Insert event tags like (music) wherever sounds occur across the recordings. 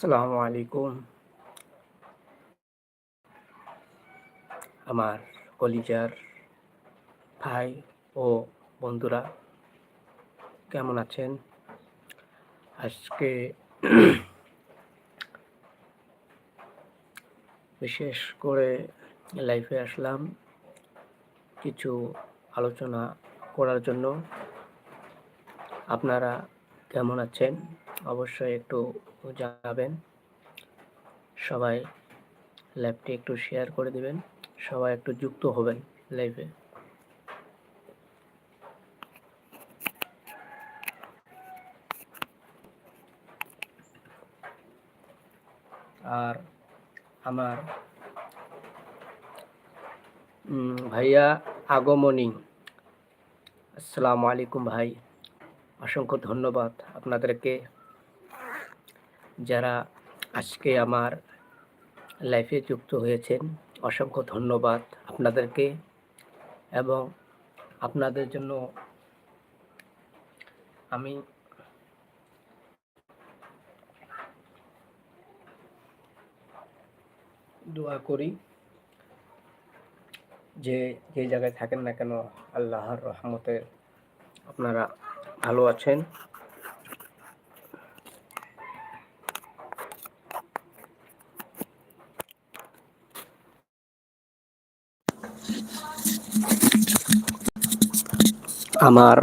আসসালামু আলাইকুম। আমার কলিজার ভাই ও বন্ধুরা, কেমন আছেন? আজকে বিশেষ করে লাইফে আসলাম কিছু আলোচনা করার জন্য। আপনারা কেমন আছেন? অবশ্যই একটু জানাবেন। সবাই ল্যাবটি একটু শেয়ার করে দিবেন। সবাই একটু যুক্ত হবেন লাইভে আর আমার ভাইয়া আগমনী। আসসালামু আলাইকুম ভাই। অসংখ্য ধন্যবাদ আপনাদেরকে। যারা আজকে আমার লাইফে যুক্ত হয়েছেন, অসংখ্য ধন্যবাদ আপনাদেরকে এবং আপনাদের জন্য আমি দোয়া করি যে যে জায়গায় থাকেন না কেন, আল্লাহর রহমতে আপনারা ভালো আছেন। আমার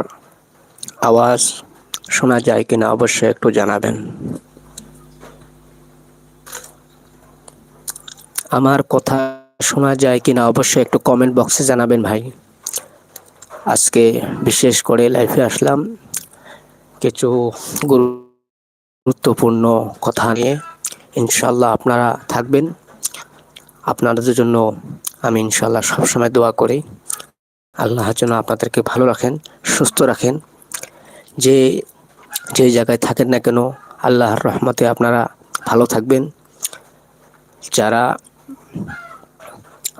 আওয়াজ শোনা যায় কিনা অবশ্যই একটু জানাবেন। আমার কথা শোনা যায় কিনা অবশ্যই একটু কমেন্ট বক্সে জানাবেন ভাই। আজকে বিশেষ করে লাইফে আসলাম কিছু গুরুত্বপূর্ণ কথা নিয়ে। ইনশাল্লাহ আপনারা থাকবেন। আপনাদের জন্য আমি ইনশাল্লাহ সবসময় দোয়া করি। আল্লাহ যেন আপনাদেরকে ভালো রাখেন, সুস্থ রাখেন। যে যে জায়গায় থাকেন না কেন, আল্লাহর রহমতে আপনারা ভালো থাকবেন। যারা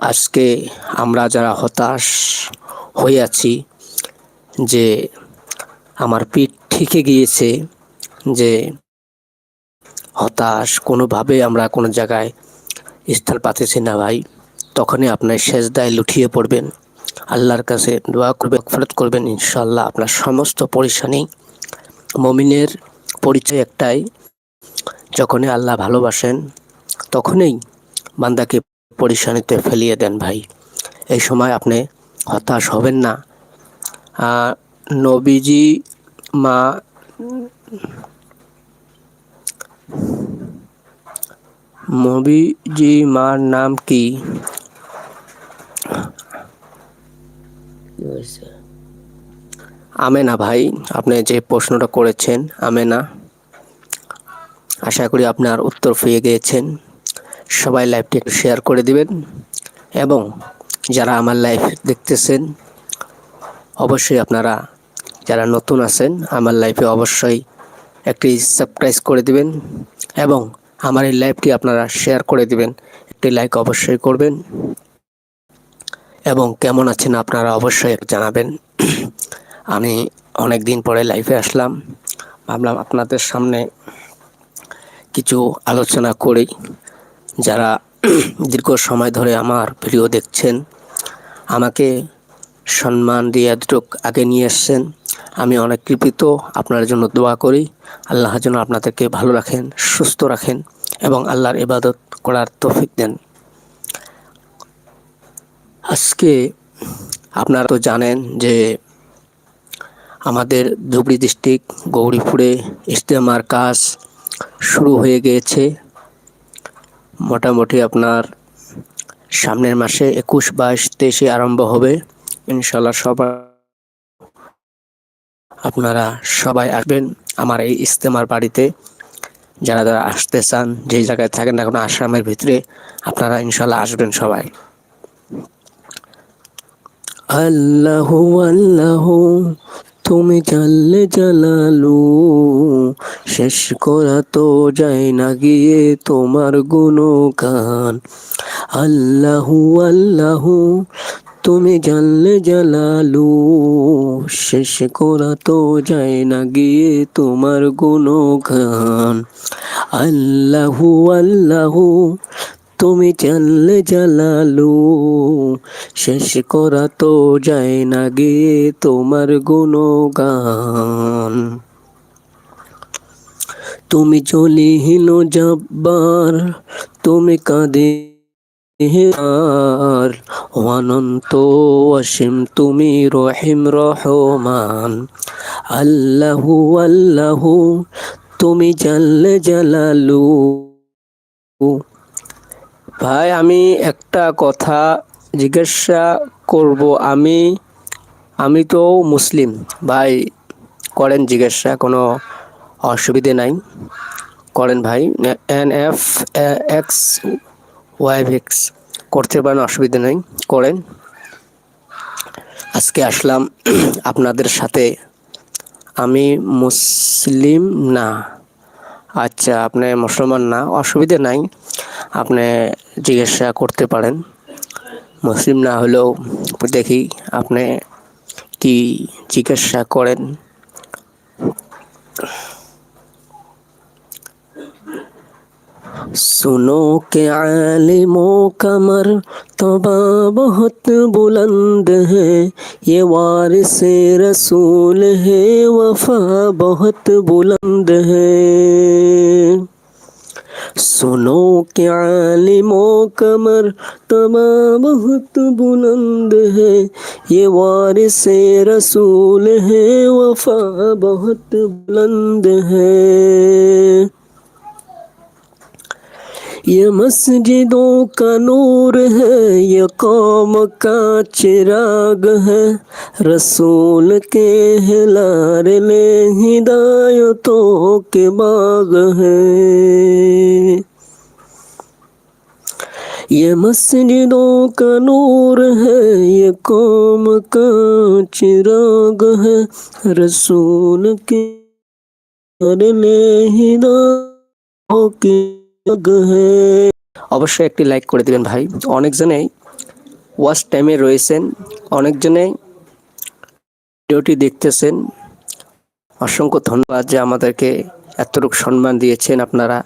আজকে আমরা যারা হতাশ হয়ে আছি, যে আমার পিঠ ঠিকে গিয়েছে, যে হতাশ কোনোভাবে আমরা কোনো জায়গায় স্থল পাতেছি না ভাই, তখনই আপনার শেষ দায় লুঠিয়ে পড়বেন। আল্লাহর কাছে দোয়া করবে ফেরত করবেন ইনশাল্লাহ আপনার সমস্ত পরিশানি মমিনের পরিচয় একটাই, যখনই আল্লাহ ভালোবাসেন, তখনই বান্দাকে পরিশানিতে ফেলিয়ে দেন ভাই। এই সময় আপনি হতাশ হবেন না। নবীজি মা নবীজি মার নাম কি? আমেনা ভাই, আপনি যে প্রশ্নটা করেছেন, আমেনা, আশা করি আপনার উত্তর পেয়ে গিয়েছেন। সবাই লাইভটি একটু শেয়ার করে দিবেন এবং যারা আমার লাইভ দেখতেছেন, অবশ্যই আপনারা যারা নতুন আছেন, আমার লাইফে অবশ্যই একটি সাবস্ক্রাইব করে দিবেন এবং আমার এই লাইভটি আপনারা শেয়ার করে দিবেন। একটি লাইক অবশ্যই করবেন। এবং কেমন আছেন আপনারা অবশ্যই জানাবেন। আমি অনেক দিন পরে লাইফে আসলাম। ভাবলাম আপনাদের সামনে কিছু আলোচনা করি। যারা দীর্ঘ সময় ধরে আমার ভিডিও দেখছেন, আমাকে সম্মান দিয়ে এতটুক আগে নিয়ে এসছেন। আমি অনেক কৃপিত আপনার জন্য দোয়া করি। আল্লাহ যেন আপনাদেরকে ভালো রাখেন, সুস্থ রাখেন এবং আল্লাহর ইবাদত করার তৌফিক দেন। আজকে আপনারা তো জানেন যে আমাদের ধুবড়ি ডিস্ট্রিক্ট গৌরীপুরে ইস্তেমার কাজ শুরু হয়ে গিয়েছে। মোটামুটি আপনার সামনের মাসে একুশ, বাইশ, তেইশে আরম্ভ হবে। ইনশাল্লাহ সবার আপনারা সবাই আসবেন আমার এই ইস্তেমার বাড়িতে। যারা যারা আসতে চান যে জায়গায় থাকেন এখন আসামের ভিতরে আপনারা ইনশাল্লাহ আসবেন সবাই। আল্লাহ আল্লাহ, তুমি জানলে জালালু শেষ করা তো যায় না গিয়ে তোমার গুণগান। আল্লাহু আল্লাহু, তুমি জানলে জালালু শেষ করা তো যায় না গিয়ে তোমার গুণগান। আল্লাহু আল্লাহু তুমি জানলে জালালু, শেষ করা তো যায় না গিয়ে তোমার গুণগান। তুমি চলিহীন জব্বার, তুমি কাঁদে আর অনন্ত অসীম তুমি রহিম রহমান। আল্লাহু আল্লাহু, তুমি জানলে জালালু। ভাই, আমি একটা কথা জিজ্ঞাসা করব। আমি আমি তো মুসলিম। ভাই, করেন জিজ্ঞাসা, কোনো অসুবিধে নাই। করেন ভাই, N F X Y X, করতে পারেন, অসুবিধা নেই। করেন। আজকে আসলাম (clears throat) আপনাদের সাথে। আমি মুসলিম না। আচ্ছা আপনি মুসলমান না, অসুবিধে নাই। আপনি জিজ্ঞাসা করতে পারেন। মুসলিম না হলেও দেখি আপনি কি জিজ্ঞাসা করেন। सुनो के आलिमों कमर तबा बहुत बुलंद है। ये वारिस रसूल है, वफा बहुत बुलंद है। सुनो के आलिमों कमर तबा बहुत बुलंद है। ये वारिस रसूल है, वफा बहुत बुलंद है। ये मस्जिदों का नूर है, ये कौम का चिराग है। रसूल के हिलारे में हिदायतों के बाग है। ये मस्जिदों का नूर है, ये कौम का चिराग है। रसूल के हिदायतों के অবশ্যই একটি লাইক করে দিবেন ভাই। অনেকজনেই ওয়াচ টাইমে রয়েছেন। অনেকজনেই ভিডিওটি দেখতেছেন। অসংখ্য ধন্যবাদ যে আমাদেরকে এতটুকু সম্মান দিয়েছেন আপনারা।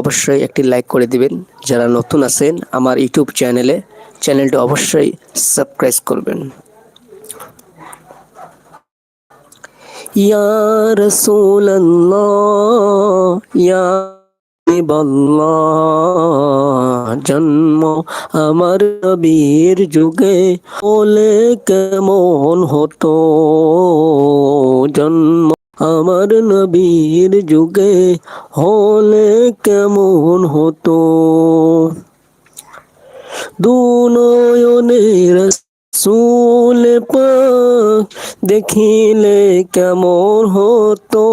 অবশ্যই একটি লাইক করে দিবেন। যারা নতুন আছেন আমার ইউটিউব চ্যানেলে চ্যানেলটি অবশ্যই সাবস্ক্রাইব করবেন। ইয়া রাসূলুল্লাহ, ইয়া জন্ম আমার নবীর যুগে। বলে কেমন হতো? জন্ম আমার নবীর যুগে। হলে কেমন হতো? দুনয়নের সুল পাক দেখিলে কেমন হতো?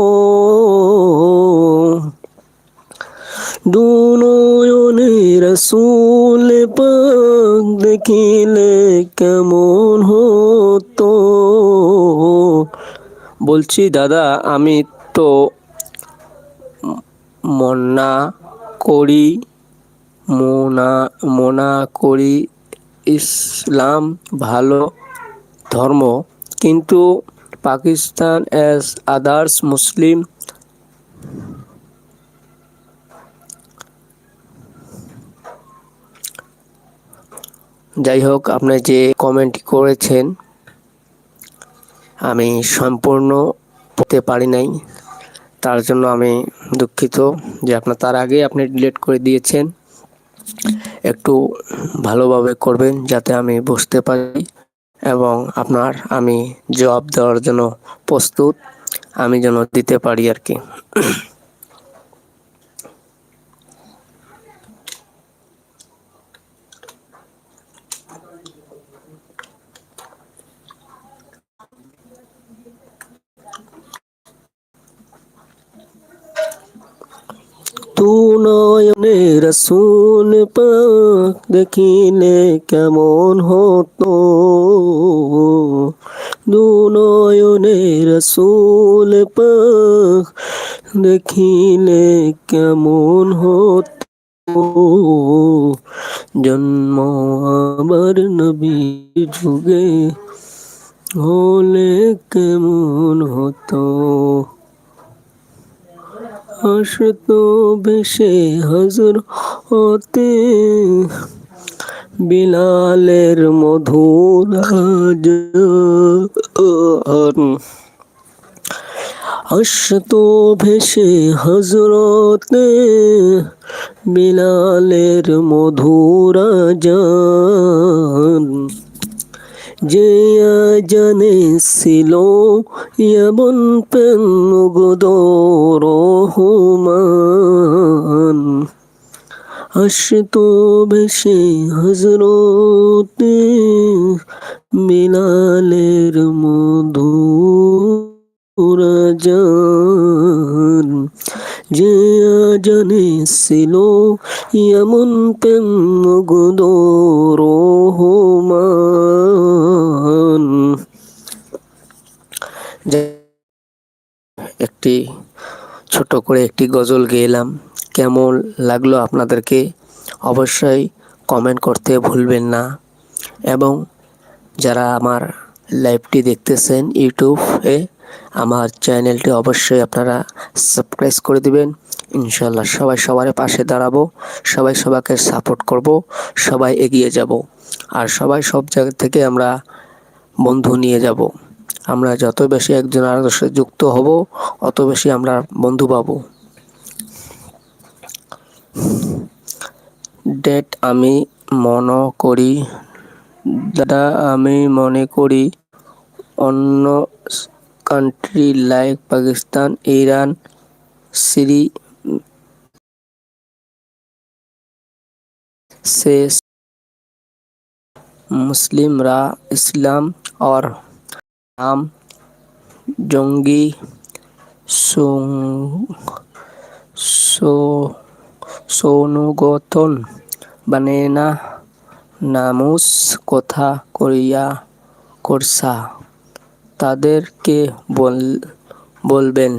দুনয়নে রসুল পাক দেখিলে কেমন হতো? বলছি, দাদা, আমি তো মনা করি, মোনা, মনা করি, ইসলাম ভালো ধর্ম, কিন্তু পাকিস্তান অ্যাজ আদার্স মুসলিম যাই হোক আপনি যে কমেন্ট করেছেন, আমি সম্পূর্ণ পড়তে পারি নাই। তার জন্য আমি দুঃখিত যে আপনার, তার আগে আপনি ডিলিট করে দিয়েছেন। একটু ভালোভাবে করবেন যাতে আমি বুঝতে পারি এবং আপনার, আমি জবাব দেওয়ার জন্য প্রস্তুত, আমি যেন দিতে পারি আর কি। তু নয়নে রসুল পাক দেখিলে কেমন হতো? দু নয়নে রসুল পাক দেখিলে কেমন হতো? জন্ম আবার নবী যুগে হলে কেমন হতো? আসতো ভেসে হজর হতে। বিলালের মধুর আসতো ভেসে হজরতে বিলালের মধুরা জান যে জানে ছিল এমন পেঙ্গদ রহমান আসতো বেশে হজরতে বিলালের মধু জান যে জানে ছিল, এমন পেঙ্গদ রহমান একটি ছোট করে একটি গজল গেলাম, কেমন লাগল আপনাদেরকে অবশ্যই কমেন্ট করতে ভুলবেন না। এবং যারা আমার লাইভটি দেখতেছেন ইউটিউবে আমার চ্যানেলটি অবশ্যই আপনারা সাবস্ক্রাইব করে দিবেন। ইনশাল্লাহ সবাই সবার পাশে দাঁড়াবো, সবাই সবাইকে সাপোর্ট করব, সবাই এগিয়ে যাব আর সবাই সব জায়গা থেকে আমরা বন্ধু নিয়ে যাব। আমরা যত বেশি একজন আর যুক্ত হব, অত বেশি আমরা বন্ধু পাব। ডেট আমি মনে করি দাদা আমি মনে করি, অন্য कंट्री लाइक पाकिस्तान ईरान सीरी से मुस्लिम रा इस्लाम और आम जोंगी सो सोनुगोतन बनेना नामुस कोथा कोरिया कोरसा তাদেরকে বল, বলবেন।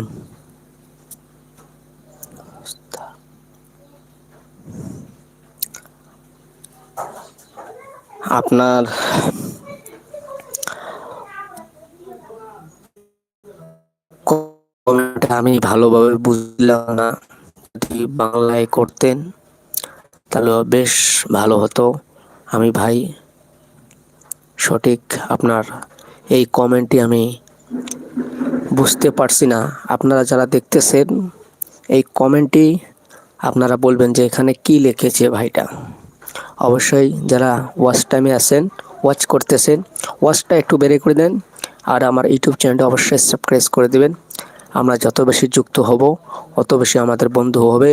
আপনার আমি ভালোভাবে বুঝলাম না। যদি বাংলায় করতেন, তাহলে বেশ ভালো হতো। আমি ভাই, সঠিক আপনার এই কমেন্টটি আমি বুঝতে পারছি না। আপনারা যারা দেখতেছেন এই কমেন্টটি, আপনারা বলবেন যে এখানে কি লিখেছে ভাইটা। অবশ্যই যারা ওয়াচ টাইমে আছেন ওয়াচ করতেছেন ওয়াচটা একটু বেড়ে করে দেন আর আমার ইউটিউব চ্যানেলটা অবশ্যই সাবস্ক্রাইব করে দেবেন। আমরা যত বেশি যুক্ত হব, অত বেশি আমাদের বন্ধু হবে।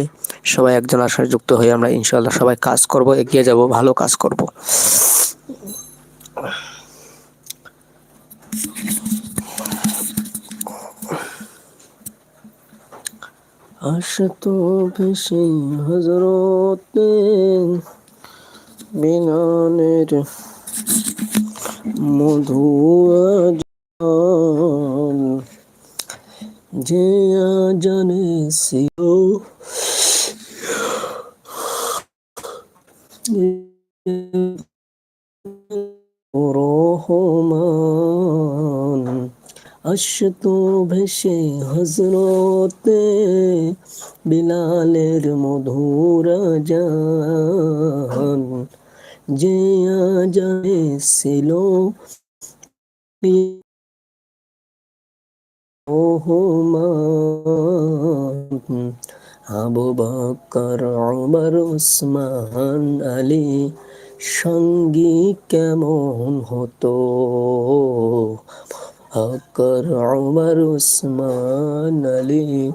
সবাই একজন আসার যুক্ত হয়ে আমরা ইনশাল্লাহ সবাই কাজ করব, এগিয়ে যাব, ভালো কাজ করব। আসতো ভেসে হজরতে বিনানের মধু যে জানে ছিল রহমান আসতো ভেসে হজরতে বিলালের মধুর জান যে জানে ছিল আবু বকর ওমর উসমান আলী সঙ্গী কেমন হতো? হকর আমার উসমান আলী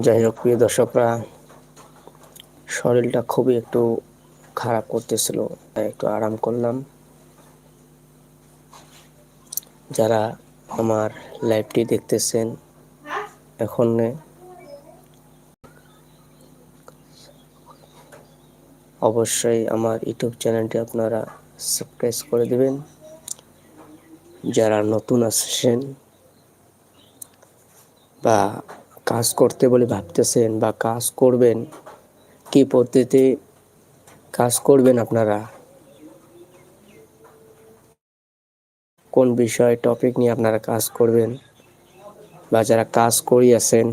যাই হোক, প্রিয় দর্শকরা, শরীরটা খুবই একটু খারাপ করতেছিল, তাই একটু আরাম করলাম। যারা আমার লাইভটি দেখতেছেন, এখন অবশ্যই আমার ইউটিউব চ্যানেলটি আপনারা সাবস্ক্রাইব করে দেবেন। যারা নতুন আসছেন বা কাজ করতে বলে ভাবতেছেন বা কাজ করবেন, কি পদ্ধতিতে কাজ করবেন আপনারা? কোন বিষয় টপিক নিয়ে আপনারা কাজ করবেন? বা যারা কাজ করিয়াছেন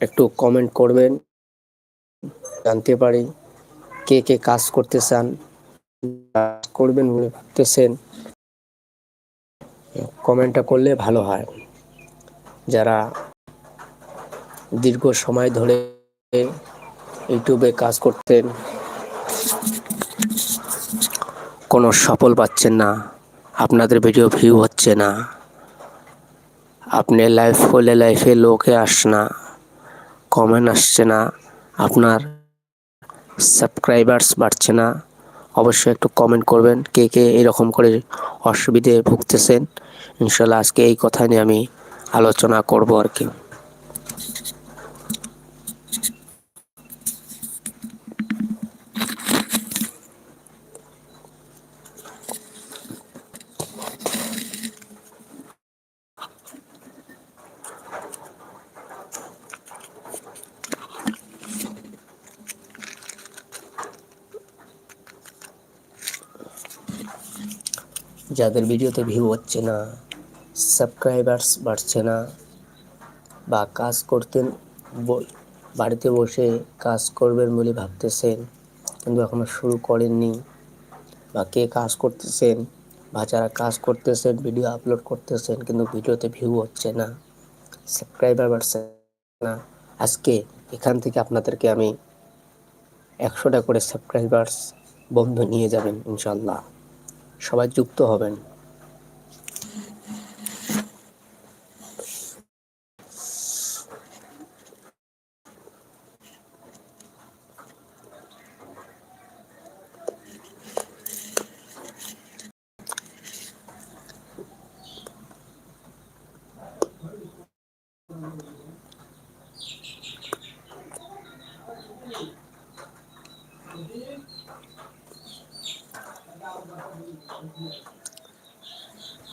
একটু কমেন্ট করবেন। জানতে পারি কে কে কাজ করতে চান করবেন বলে ভাবতেছেন। কমেন্টটা করলে ভালো হয়। যারা দীর্ঘ সময় ধরে ইউটিউবে কাজ করতেন, কোনো সফল পাচ্ছেন না, আপনাদের ভিডিও ভিউ হচ্ছে না, আপনি লাইভ হলে লাইফে লোকে আস না কমেন্ট আসছে না, আপনার সাবস্ক্রাইবার্স বাড়ছে না, অবশ্যই একটু কমেন্ট করবেন, কে কে এরকম করে অসুবিধে ভুগতেছেন, ইনশাল্লাহ আজকে এই কথা নিয়ে আমি আলোচনা করব আর কি। যাদের ভিডিওতে ভিউ হচ্ছে না সাবস্ক্রাইবার্স বাড়ছে না বা কাজ করতেন বাড়িতে বসে কাজ করবেন বলে ভাবতেছেন, কিন্তু এখনও শুরু করেননি বা কে কাজ করতেছেন বা যারা কাজ করতেছেন ভিডিও আপলোড করতেছেন, কিন্তু ভিডিওতে ভিউ হচ্ছে না সাবস্ক্রাইবার বাড়ছে না। আজকে এখান থেকে আপনাদেরকে আমি একশোটা করে সাবস্ক্রাইবার্স বন্ধু নিয়ে যাবেন ইনশাল্লাহ। সবাই যুক্ত হবেন।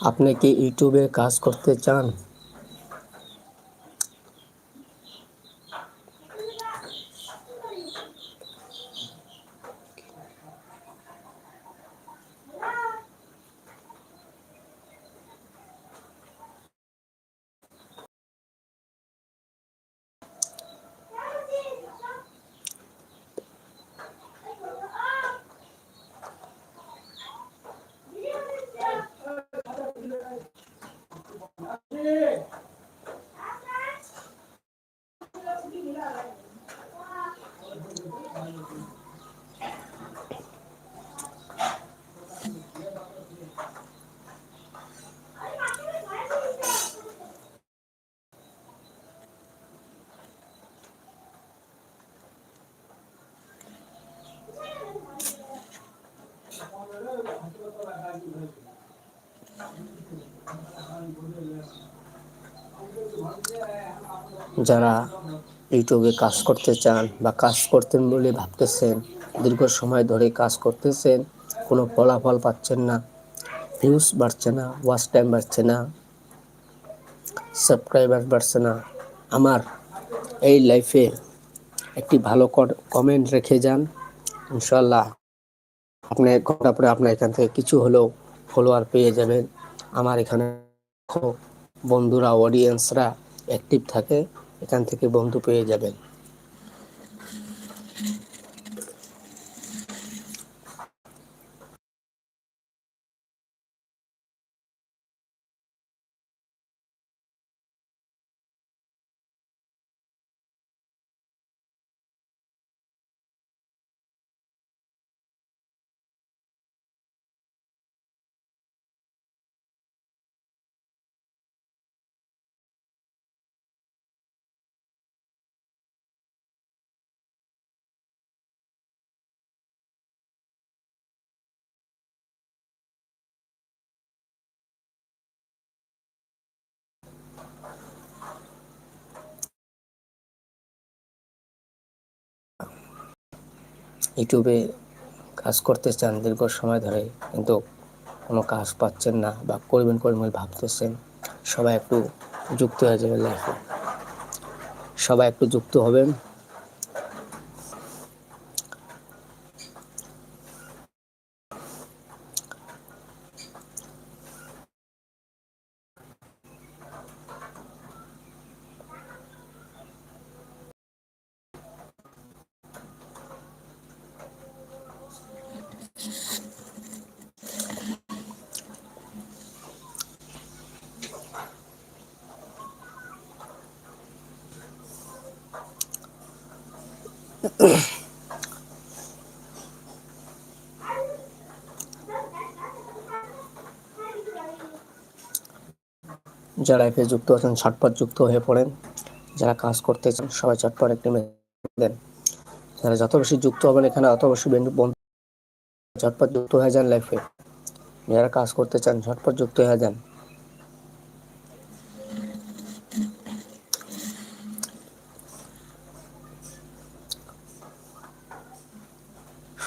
আপনি কি ইউটিউবে কাজ করতে চান? যারা ইউটিউবে কাজ করতে চান বা কাজ করতেন বলে ভাবতেছেন, দীর্ঘ সময় ধরে কাজ করতেছেন, কোনো ফলাফল পাচ্ছেন না ভিউজ বাড়ছে না ওয়াচ টাইম বাড়ছে না সাবস্ক্রাইবার বাড়ছে না, আমার এই লাইফে একটি ভালো কমেন্ট রেখে যান। ইনশাল্লাহ আপনি ঘণ্টা পরে আপনার এখান থেকে কিছু হলেও ফলোয়ার পেয়ে যাবেন। আমার এখানে বন্ধুরা অডিয়েন্সরা অ্যাক্টিভ থাকে। এখান থেকে বন্ধু পেয়ে যাবেন। ইউটিউবে কাজ করতে চান দীর্ঘ সময় ধরে, কিন্তু কোনো কাজ পাচ্ছেন না বা করবেন করবেন ভাবতেছেন, সবাই একটু যুক্ত হয়ে যাবে লাইফে সবাই একটু যুক্ত হবেন। যারা এফে যুক্ত আছেন, ছটপট যুক্ত হয়ে পড়েন। যারা কাজ করতে চান, সবাই চটপট একটি দেন। যারা যত বেশি যুক্ত হবেন এখানে, অত বেশি বন্ধু ঝটপট যুক্ত হয়ে যান লাইফে যারা কাজ করতে চান ঝটপট যুক্ত হয়ে যান।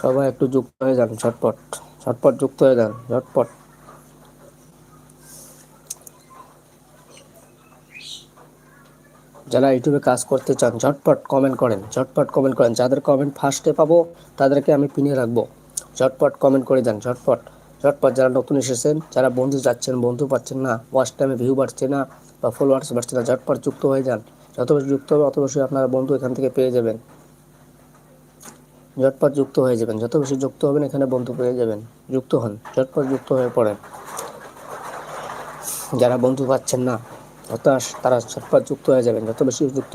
সবাই একটু যুক্ত হয়ে যান, ঝটপট। ঝটপট যুক্ত হয়ে যান, ঝটপট। যারা ইউটিউবে কাজ করতে চান, ঝটপট কমেন্ট করেন, ঝটপট কমেন্ট করেন। যাদের কমেন্ট ফার্স্টে পাবো, তাদেরকে আমি পিনে রাখব। ঝটপট কমেন্ট করে যান, ঝটপট। ঝটপট যারা নতুন এসেছেন, যারা বন্ধু যাচ্ছেন, বন্ধু পাচ্ছেন না ওয়াচ টাইমে ভিউ বাড়ছে না, বা ফলোয়ার্স বাড়ছে না, ঝটপট যুক্ত হয়ে যান। যত বেশি যুক্ত হবে, অত বেশি আপনারা বন্ধু এখান থেকে পেয়ে যাবেন। ঝটপট যুক্ত হয়ে যাবেন। যত বেশি যুক্ত হবেন, এখানে বন্ধু পেয়ে যাবেন। যুক্ত হন, ঝটপট যুক্ত হয়ে পড়েন। যারা বন্ধু পাচ্ছেন না, হতাশ, তারা ঝটপট যুক্ত হয়ে যাবেন। যত বেশি যুক্ত